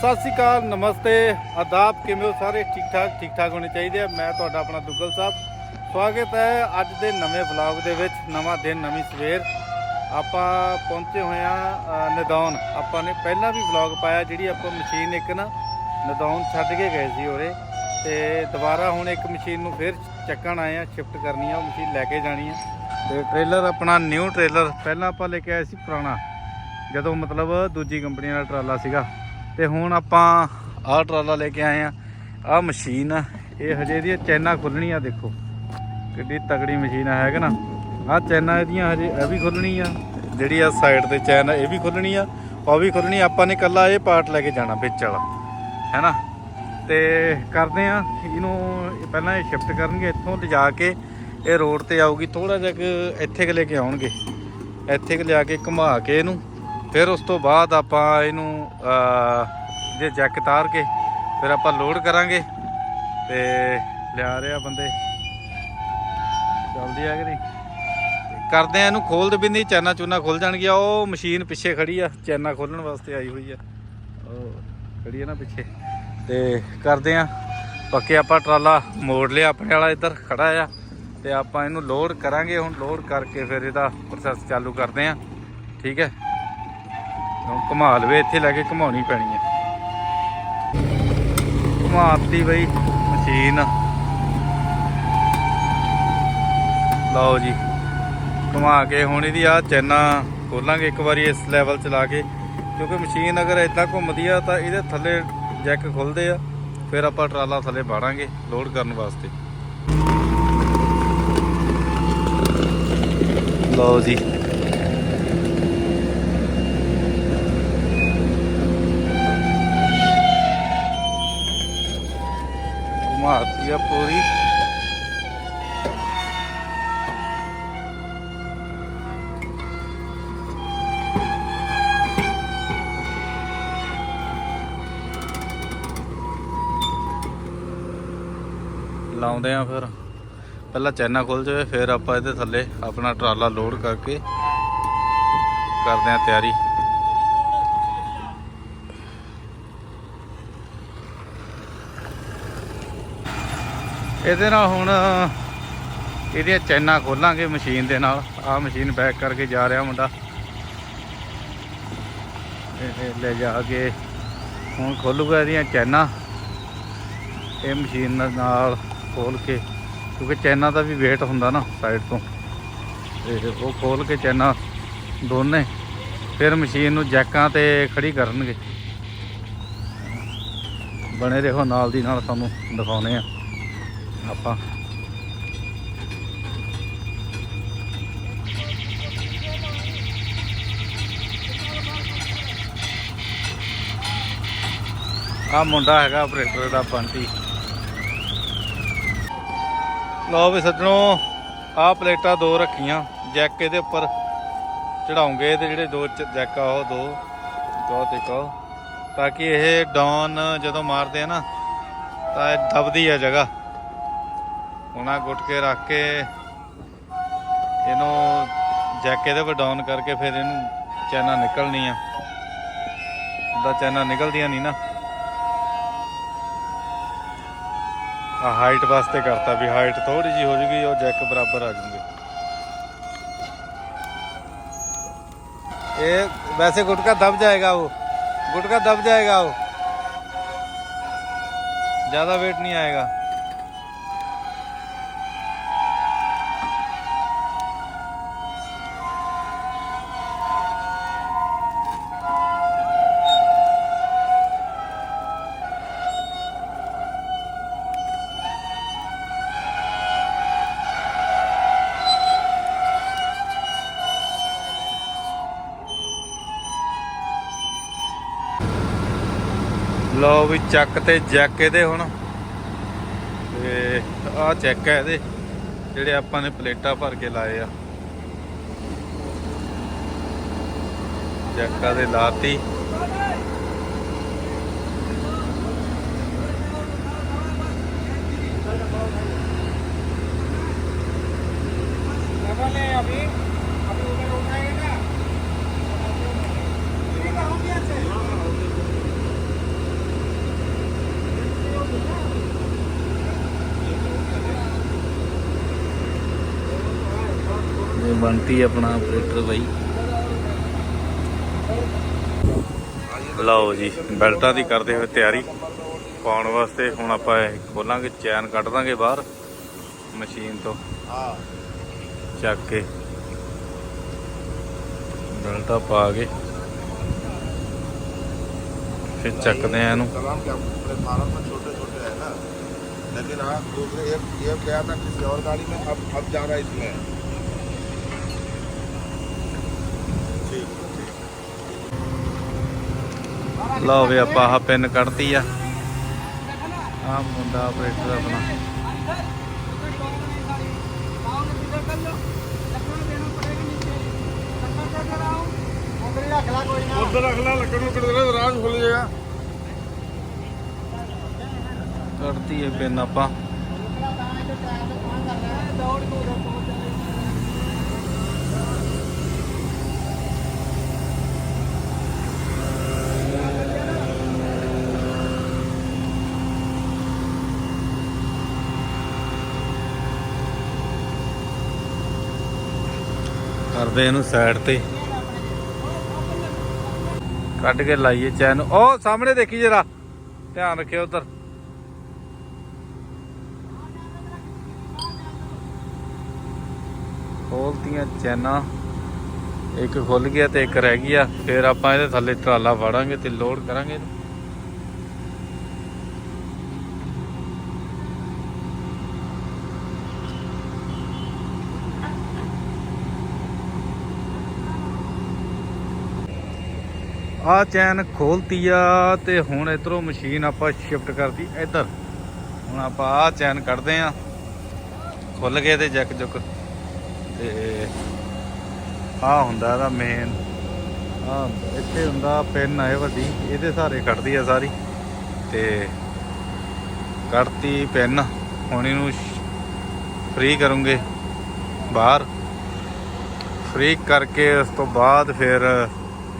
ਸਤਿ ਸ਼੍ਰੀ ਅਕਾਲ, ਨਮਸਤੇ। ਆਦਾਬ, ਕਿਵੇਂ ਹੋ ਸਾਰੇ? ਠੀਕ ਠਾਕ ਠੀਕ ਠਾਕ ਹੋਣੇ ਚਾਹੀਦੇ ਆ। ਮੈਂ ਤੁਹਾਡਾ ਆਪਣਾ ਦੁੱਗਲ ਸਾਹਿਬ। ਸਵਾਗਤ ਹੈ ਅੱਜ ਦੇ ਨਵੇਂ ਵਲੌਗ ਦੇ ਵਿੱਚ, ਨਵਾਂ ਦਿਨ, ਨਵੀਂ ਸਵੇਰ। ਆਪਾਂ ਪਹੁੰਚੇ ਹੋਏ ਆ ਨਦੌਨ ਆਪਾਂ ਨੇ ਪਹਿਲਾਂ ਵੀ ਵਲੌਗ ਪਾਇਆ, ਜਿਹੜੀ ਆਪਾਂ ਮਸ਼ੀਨ ਇੱਕ ਨਾ ਨਦੌਨ ਛੱਡ ਕੇ ਗਏ ਸੀ ਉਰੇ। ਤੇ ਦੁਬਾਰਾ ਹੁਣ ਇੱਕ ਮਸ਼ੀਨ ਨੂੰ ਫਿਰ ਚੱਕਣ ਆਏ ਆ ਸ਼ਿਫਟ ਕਰਨੀ ਆ, ਉਹ ਮਸ਼ੀਨ ਲੈ ਕੇ ਜਾਣੀ ਆ। ਤੇ ਟ੍ਰੇਲਰ ਆਪਣਾ, ਨਿਊ ਟ੍ਰੇਲਰ। ਪਹਿਲਾਂ ਆਪਾਂ ਲੈ ਕੇ ਆਏ ਸੀ ਪੁਰਾਣਾ, ਜਦੋਂ ਮਤਲਬ ਦੂਜੀ ਕੰਪਨੀ ਵਾਲਾ ਟਰਾਲਾ ਸੀਗਾ। ਤੇ ਹੁਣ ਆਪਾਂ ਆਹ ਟਰਾਲਾ ਲੈ ਕੇ ਆਏ ਆ। ਆਹ ਮਸ਼ੀਨ ਆ। ਇਹ ਹਜੇ ਇਹਦੀਆਂ ਚੈਨਾਂ ਖੁੱਲਣੀਆਂ ਦੇਖੋ। ਕਿੱਡੀ ਤਗੜੀ ਮਸ਼ੀਨ ਆ ਹੈਗਾ ਨਾ? ਆਹ ਚੈਨਾਂ ਇਹਦੀਆਂ ਹਜੇ ਇਹ ਵੀ ਖੁੱਲਣੀ ਆ। ਜਿਹੜੀ ਆ ਸਾਈਡ ਤੇ ਚੈਨ ਆ, ਇਹ ਵੀ ਖੁੱਲਣੀ ਆ। ਉਹ ਵੀ ਖੁੱਲਣੀ ਆਪਾਂ ਨੇ ਕੱਲਾ ਇਹ ਪਾਰਟ ਲੈ ਕੇ ਜਾਣਾ, ਵਿੱਚ ਵਾਲਾ। ਹੈਨਾ ਤੇ ਕਰਦੇ ਆ, ਇਹਨੂੰ ਪਹਿਲਾਂ ਇਹ ਸ਼ਿਫਟ ਕਰਨਗੇ, ਇੱਥੋਂ ਲਿਜਾ ਕੇ ਇਹ ਰੋਡ ਤੇ ਆਊਗੀ। ਥੋੜਾ ਜਿਹਾ ਕੁ ਇੱਥੇ ਕੁ ਲੈ ਕੇ ਆਉਣਗੇ। ਇੱਥੇ ਕੁ ਲਿਆ ਕੇ ਘੁਮਾ ਕੇ ਇਹਨੂੰ। ਫਿਰ ਉਸ ਤੋਂ ਬਾਅਦ ਆਪਾਂ ਇਹਨੂੰ ਜੇ ਜੈਕ ਤਾਰ ਕੇ ਫਿਰ ਆਪਾਂ ਲੋਡ ਕਰਾਂਗੇ। ਤੇ ਲਿਆ ਰਿਹਾ ਬੰਦੇ। ਚੱਲਦੀ ਆ ਕਿ ਨਹੀਂ? ਕਰਦੇ ਆ ਇਹਨੂੰ ਖੋਲਦੇ ਬਿੰਦੀ ਚੈਨਾ ਚੂਨਾ ਖੁੱਲ ਜਾਣਗੀਆਂ। ਉਹ ਮਸ਼ੀਨ ਪਿੱਛੇ ਖੜੀ ਆ, ਚੈਨਾ ਖੋਲਣ ਵਾਸਤੇ ਆਈ ਹੋਈ ਆ। ਉਹ ਖੜੀ ਆ ਨਾ ਪਿੱਛੇ। ਤੇ ਕਰਦੇ ਆ। ਪੱਕੇ ਆਪਾਂ ਟਰਾਲਾ ਮੋੜ ਲਿਆ, ਆਪਣੇ ਵਾਲਾ ਇੱਧਰ ਖੜਾ ਆ। ਤੇ ਆਪਾਂ ਇਹਨੂੰ ਲੋਡ ਕਰਾਂਗੇ। ਹੁਣ ਲੋਡ ਕਰਕੇ ਫਿਰ ਇਹਦਾ ਪ੍ਰੋਸੈਸ ਚਾਲੂ ਕਰਦੇ ਆ। ਠੀਕ ਹੈ। ਹੁਣ ਘੁਮਾ ਲਵੇ ਇੱਥੇ ਲੈ ਕੇ ਘੁਮਾਉਣੀ ਪੈਣੀ ਹੈ ਘੁਮਾਤੀ ਬਈ, ਮਸ਼ੀਨ। ਲਓ ਜੀ, ਘੁਮਾ ਕੇ ਹੁਣ ਇਹਦੀ ਆ ਚੈਨਾ ਖੋਲਾਂਗੇ ਇੱਕ ਵਾਰੀ ਇਸ ਲੈਵਲ ਚ ਲਾ ਕੇ। ਕਿਉਂਕਿ ਮਸ਼ੀਨ ਅਗਰ ਇਦਾਂ ਘੁੰਮਦੀ ਆ, ਤਾਂ ਇਹਦੇ ਥੱਲੇ ਜੈਕ ਖੁੱਲਦੇ ਆ। ਫਿਰ ਆਪਾਂ ਟਰਾਲਾ ਥੱਲੇ ਬਾੜਾਂਗੇ ਲੋਡ ਕਰਨ ਵਾਸਤੇ। ਲਓ ਜੀ ਘੁਮਾਤੀ ਆ ਪੂਰੀ। ਲਾਉਂਦੇ ਆ ਫਿਰ। ਪਹਿਲਾਂ ਚੈਨਾ ਖੁੱਲ ਜਾਵੇ, ਫਿਰ ਆਪਾਂ ਇਹਦੇ ਥੱਲੇ ਆਪਣਾ ਟਰਾਲਾ ਲੋਡ ਕਰਕੇ ਕਰਦੇ ਆ ਤਿਆਰੀ। ਇਹਦੇ ਨਾਲ ਹੁਣ ਇਹਦੀਆਂ ਚੈਨਾਂ ਖੋਲਾਂਗੇ ਮਸ਼ੀਨ ਦੇ ਨਾਲ। ਆਹ ਮਸ਼ੀਨ ਬੈਕ ਕਰਕੇ ਜਾ ਰਿਹਾ ਮੁੰਡਾ। ਇਹ ਲੈ ਜਾ ਕੇ ਹੁਣ ਖੋਲੂਗਾ ਇਹਦੀਆਂ ਚੈਨਾਂ। ਇਹ ਮਸ਼ੀਨ ਨਾਲ ਖੋਲ ਕੇ, ਕਿਉਂਕਿ ਚੈਨਾਂ ਦਾ ਵੀ weight ਹੁੰਦਾ ਨਾ ਸਾਈਡ ਤੋਂ। ਤੇ ਉਹ ਖੋਲ ਕੇ ਚੈਨਾਂ ਦੋਨੇ, ਫਿਰ ਮਸ਼ੀਨ ਨੂੰ ਜੈਕਾਂ ਤੇ ਖੜੀ ਕਰਨਗੇ। ਬਣੇ ਰਹੋ ਨਾਲ ਦੀ ਨਾਲ ਤੁਹਾਨੂੰ ਦਿਖਾਉਨੇ ਆ। ਆਪਾਂ ਆ ਮੁੰਡਾ ਹੈਗਾ ਆਪਰੇਟਰ ਦਾ, ਬੰਟੀ। ਲਓ ਵੀ ਸੱਜਣੋ ਆ ਪਲੇਟਾਂ ਦੋ ਰੱਖੀਆਂ, ਜੈਕ ਇਹਦੇ ਉੱਪਰ ਚੜਾਉਂਗੇ ਤੇ ਜਿਹੜੇ ਦੋ ਚ- ਜੈਕ ਆ, ਉਹ ਦੋ। ਦੋ ਤੇ ਕਹੋ ਤਾਂ ਕਿ ਇਹ ਡਾਊਨ ਜਦੋਂ ਮਾਰਦੇ ਆ ਨਾ, ਤਾਂ ਇਹ ਦਬਦੀ ਆ ਜਗ੍ਹਾ। ਉਹਨਾਂ ਗੁੱਟ ਕੇ ਰੱਖ ਕੇ ਇਹਨੂੰ ਜੈਕ ਇਹਦੇ ਪਰ ਡਾਊਨ ਕਰਕੇ ਫਿਰ ਇਹਨੂੰ ਚੈਨਾ ਨਿਕਲਣੀ ਆ ਦਾ ਚੈਨਾ ਨਿਕਲਦੀਆਂ ਨਹੀਂ ਨਾ ਆ ਹਾਈਟ ਵਾਸਤੇ ਕਰਤਾ ਵੀ ਹਾਈਟ ਥੋੜੀ ਜੀ ਹੋ ਜੂਗੀ ਉਹ ਜੈਕ ਬਰਾਬਰ ਆ ਜੂਗੇ ਇਹ ਵੈਸੇ ਗੁਟਕਾ ਦਬ ਜਾਏਗਾ वो गुटका दब जाएगा वो ज्यादा वेट नहीं आएगा ਲਓ ਵੀ ਚੱਕ ਤੇ ਜੈਕ ਇਹਦੇ ਹੁਣ। ਤੇ ਆ ਚੈੱਕ ਹੈ ਇਹਦੇ, ਜਿਹੜੇ ਆਪਾਂ ਨੇ ਪਲੇਟਾਂ ਭਰ ਕੇ ਲਾਏ ਆ। ਜੈਕਾਂ ਦੇ ਲਾਤੀ। ਲਗਾ ਲੈ ਅਭੀ। ਬੰਟੀ ਆਪਣਾ ਆਪਰੇਟਰ ਬਾਈ ਲਓ ਜੀ ਬੈਲਟਾਂ ਦੀ ਕਰਦੇ ਹੋਏ ਤਿਆਰੀ ਪਾਉਣ ਵਾਸਤੇ ਹੁਣ ਆਪਾਂ ਇਹ ਖੋਲਾਂਗੇ ਚੈਨ ਕੱਢ ਦਾਂਗੇ ਬਾਹਰ ਮਸ਼ੀਨ ਤੋਂ हाँ ਚੱਕ ਕੇ ਬੈਲਟਾਂ ਪਾ ਕੇ ਫਿਰ ਚੱਕਦੇ ਆ ਇਹਨੂੰ तमाम क्या पूरे भारत में छोटे छोटे है ना लेकिन हाँ दूसरे एक ये गया था किसी और गाड़ी में अब अब जा रहा है इसमें ਲਓ ਵੀ ਆਪਾਂ ਆਹ ਪਿੰਨ ਕੱਢਤੀ ਆ। ਆ ਮੁੰਡਾ ਆਪਰੇਟਰ ਆਪਣਾ। ਉਧਰ ਰੱਖ ਲੱਕੜ ਨੂੰ ਕਿਤੇ ਰਾਜ ਖੁੱਲ ਜਾਏਗਾ ਕੱਢਤੀ ਇਹ ਪਿੰਨ ਆਪਾਂ। ਦੌੜ ਕਰਦੇ ਇਹਨੂੰ ਸਾਈਡ ਤੇ। ਕੱਢ ਕੇ ਲਾਈਏ ਚੈਨ। ਉਹ ਸਾਹਮਣੇ ਦੇਖੀ ਜਰਾ। ਧਿਆਨ ਰੱਖਿਓ ਉਧਰ। ਖੋਲਤੀਆਂ ਚੈਨਾਂ। ਇੱਕ ਖੁੱਲ ਗਿਆ ਤੇ ਇੱਕ ਰਹਿ ਗਿਆ। ਫਿਰ ਆਪਾਂ ਇਹਦੇ ਥੱਲੇ ਟਰਾਲਾ ਵਾੜਾਂਗੇ ਤੇ ਲੋਡ ਕਰਾਂਗੇ ਇਹਨੂੰ। ਆ ਚੈਨ ਖੋਲਤੀ ਆ ਤੇ ਹੁਣ ਇਧਰੋਂ ਮਸ਼ੀਨ ਆਪਾਂ ਸ਼ਿਫਟ ਕਰਤੀ, ਇੱਧਰ। ਹੁਣ ਆਪਾਂ ਆ ਚੈਨ ਕੱਢਦੇ ਆ। ਖੁੱਲ ਗਏ ਤੇ ਜੱਕ ਜੁੱਕ। ਤੇ ਆ ਹੁੰਦਾ ਇਹਦਾ ਮੇਨ ਆ ਇੱਥੇ ਹੁੰਦਾ ਪਿੰਨ ਆਏ ਵੱਡੀ, ਇਹਦੇ ਸਾਰੇ ਕੱਢਦੀ ਆ ਸਾਰੀ। ਤੇ ਕੱਢਤੀ ਪਿੰਨ ਹੁਣ ਇਹਨੂੰ ਫ੍ਰੀ ਕਰੂੰਗੇ ਬਾਹਰ। ਫ੍ਰੀ ਕਰਕੇ ਉਸ ਤੋਂ ਬਾਅਦ ਫਿਰ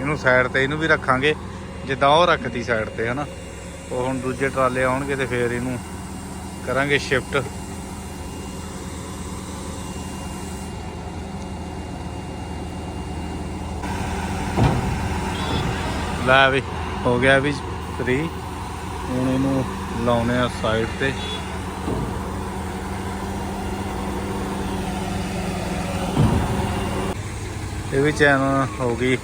ਇਹਨੂੰ ਸਾਈਡ ਤੇ ਇਹਨੂੰ ਵੀ ਰੱਖਾਂਗੇ। ਜਿੱਦਾਂ ਉਹ ਰੱਖਤੀ ਸਾਈਡ ਤੇ, ਹਨਾ। ਉਹ ਹੁਣ ਦੂਜੇ ਟਰਾਲੇ ਆਉਣਗੇ ਤੇ ਫਿਰ ਇਹਨੂੰ ਕਰਾਂਗੇ ਸ਼ਿਫਟ ਲੈ ਵੀ, ਹੋ ਗਿਆ ਵੀ ਫ੍ਰੀ ਹੁਣ ਇਹਨੂੰ ਲਾਉਨੇ ਆ ਸਾਈਡ ਤੇ। ਇਹ ਵੀ ਚੈਨ ਹੋ ਗਈ।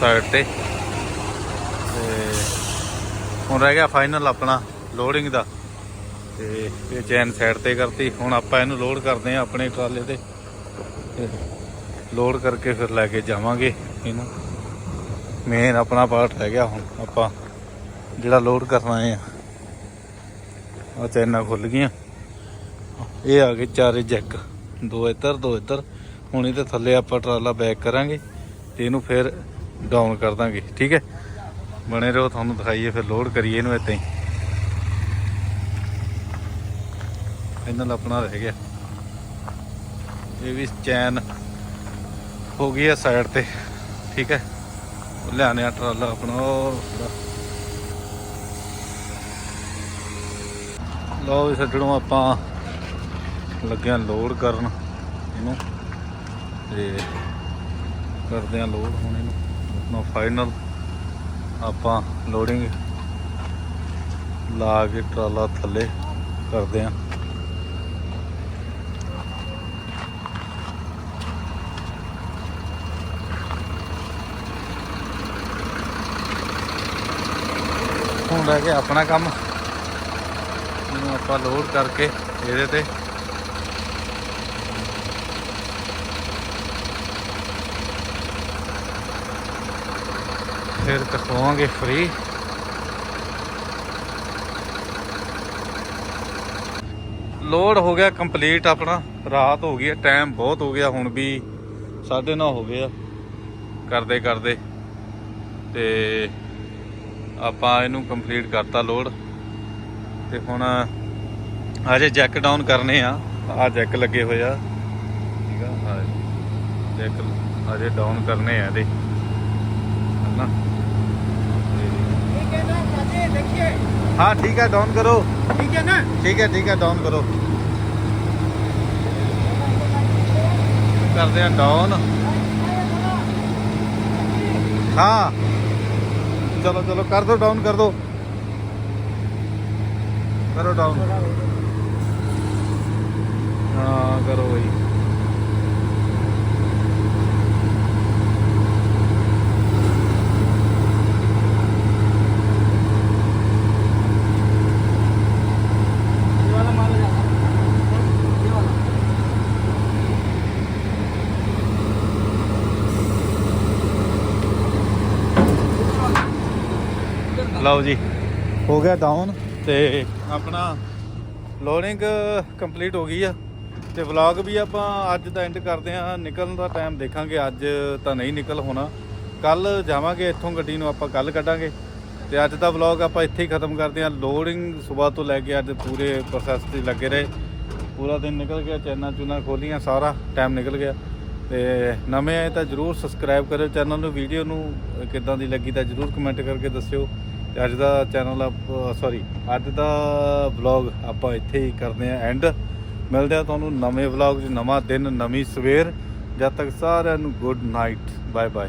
ਸਾਈਡ ਤੇ। ਤੇ ਹੁਣ ਰਹਿ ਗਿਆ ਫਾਈਨਲ ਆਪਣਾ ਲੋਡਿੰਗ ਦਾ। ਤੇ ਇਹ ਚੈਨ ਸਾਈਡ ਤੇ ਕਰਤੀ। ਹੁਣ ਆਪਾਂ ਇਹਨੂੰ ਲੋਡ ਕਰਦੇ ਆ ਆਪਣੇ ਟਰਾਲੇ ਤੇ। ਲੋਡ ਕਰਕੇ ਫਿਰ ਲੈ ਕੇ ਜਾਵਾਂਗੇ ਇਹਨੂੰ। ਮੇਨ ਆਪਣਾ ਪਾਰਟ ਰਹਿ ਗਿਆ ਹੁਣ ਆਪਾਂ ਜਿਹੜਾ ਲੋਡ ਕਰਨਾ ਹੈ। ਆ ਚੈਨਾਂ ਖੁੱਲ ਗਈਆਂ। ਇਹ ਆ ਗਏ ਚਾਰੇ ਜੈਕ ਦੋ ਇੱਧਰ ਦੋ ਇੱਧਰ। ਹੁਣ ਇਹਦੇ ਥੱਲੇ ਆਪਾਂ ਟਰਾਲਾ ਬੈਕ ਕਰਾਂਗੇ। ਤੇ ਇਹਨੂੰ ਫਿਰ ਡਾਊਨ ਕਰ ਦਾਂਗੇ, ਠੀਕ ਹੈ? ਬਣੇ ਰਹੋ, ਤੁਹਾਨੂੰ ਦਿਖਾਈਏ, ਫਿਰ ਲੋਡ ਕਰੀਏ ਇਹਨੂੰ ਇੱਦਾਂ ਹੀ। ਇਹਨਾਂ ਦਾ ਆਪਣਾ ਰਹਿ ਗਿਆ। ਇਹ ਵੀ ਚੈਨ ਹੋ ਗਈ ਹੈ ਸਾਈਡ ਤੇ, ਠੀਕ ਹੈ? ਉਹ ਲਿਆਣੇ ਆ ਟਰਾਲਾ ਆਪਣਾ ਲਓ ਵੀ ਸੱਜਣੋ, ਆਪਾਂ ਲੱਗਿਆ ਲੋਡ ਕਰਨ ਇਹਨੂੰ। ਤੇ ਕਰਦੇ ਆ ਲੋਡ ਹੁਣ ਇਹਨੂੰ। ਆਪਣਾ ਫਾਈਨਲ ਆਪਾਂ ਲੋਡਿੰਗ ਲਾ ਕੇ ਟਰਾਲਾ ਥੱਲੇ ਕਰਦੇ ਆ ਹੁਣ ਰਹਿ ਗਿਆ ਆਪਣਾ ਕੰਮ। ਇਹਨੂੰ ਆਪਾਂ ਲੋਡ ਕਰਕੇ ਇਹਦੇ ਤੇ ਫਿਰ ਦਿਖਾਵਾਂਗੇ ਫ੍ਰੀ ਲੋਡ ਹੋ ਗਿਆ ਕੰਪਲੀਟ ਆਪਣਾ। ਰਾਤ ਹੋ ਗਈ ਟਾਈਮ ਬਹੁਤ ਹੋ ਗਿਆ, ਹੁਣ ਵੀ 9:30 ਹੋ ਗਏ ਆ। ਕਰਦੇ ਕਰਦੇ। ਤੇ ਆਪਾਂ ਇਹਨੂੰ ਕੰਪਲੀਟ ਕਰਤਾ ਲੋਡ। ਤੇ ਹੁਣ ਅਜੇ ਜੈਕ ਡਾਊਨ ਕਰਨੇ ਆ। ਆ ਜੈਕ ਲੱਗੇ ਹੋਏ ਆ। ਠੀਕ ਆ ਆ ਜੈਕ ਅਜੇ ਡਾਊਨ ਕਰਨੇ ਆ ਇਹਦੇ। ਹਨਾ? हाँ ठीक है डाउन करो। ठीक है ना? ठीक है ठीक है डाउन करो। कर दिया डाउन हाँ। चलो चलो कर दो डाउन कर दो। करो डाउन हाँ करो भाई ਲਓ ਜੀ। ਹੋ ਗਿਆ ਡਾਊਨ ਤੇ ਆਪਣਾ ਲੋਡਿੰਗ ਕੰਪਲੀਟ ਹੋ ਗਈ ਆ। ਤੇ ਵਲੌਗ ਵੀ ਆਪਾਂ ਅੱਜ ਦਾ ਐਂਡ ਕਰਦੇ ਆ। ਨਿਕਲਣ ਦਾ ਟਾਈਮ ਦੇਖਾਂਗੇ। ਅੱਜ ਤਾਂ ਨਹੀਂ ਨਿਕਲ ਹੋਣਾ। ਕੱਲ ਜਾਵਾਂਗੇ ਇੱਥੋਂ ਗੱਡੀ ਨੂੰ ਆਪਾਂ ਕੱਲ ਕੱਢਾਂਗੇ। ਤੇ ਅੱਜ ਦਾ ਵਲੌਗ ਆਪਾਂ ਇੱਥੇ ਹੀ ਖਤਮ ਕਰਦੇ ਆ। ਲੋਡਿੰਗ ਸਵੇਰ ਤੋਂ ਲੈ ਕੇ ਅੱਜ ਪੂਰੇ ਪ੍ਰੋਸੈਸ ਤੇ ਲੱਗੇ ਰਹੇ। ਪੂਰਾ ਦਿਨ ਨਿਕਲ ਗਿਆ ਚੈਨਲ ਚੂਨਾ ਖੋਲੀਆਂ ਸਾਰਾ ਟਾਈਮ ਨਿਕਲ ਗਿਆ। ਤੇ ਨਵੇਂ ਆਏ ਤਾਂ ਜਰੂਰ ਸਬਸਕ੍ਰਾਈਬ ਕਰਿਓ। ਚੈਨਲ ਨੂੰ ਵੀਡੀਓ ਨੂੰ ਕਿੱਦਾਂ ਦੀ ਲੱਗੀ ਤਾਂ ਜਰੂਰ ਕਮੈਂਟ ਕਰਕੇ ਦੱਸਿਓ। ਤੇ ਅੱਜ ਦਾ ਚੈਨਲ ਸੌਰੀ ਅੱਜ ਦਾ ਵਲੌਗ ਆਪਾਂ ਇੱਥੇ ਹੀ ਕਰਦੇ ਆ ਐਂਡ ਮਿਲਦੇ ਆ ਤੁਹਾਨੂੰ ਨਵੇਂ ਵਲੌਗ 'ਚ, ਨਵਾਂ ਦਿਨ, ਨਵੀਂ ਸਵੇਰ। ਜਦ ਤੱਕ ਸਾਰਿਆਂ ਨੂੰ ਗੁੱਡ ਨਾਈਟ ਬਾਏ ਬਾਏ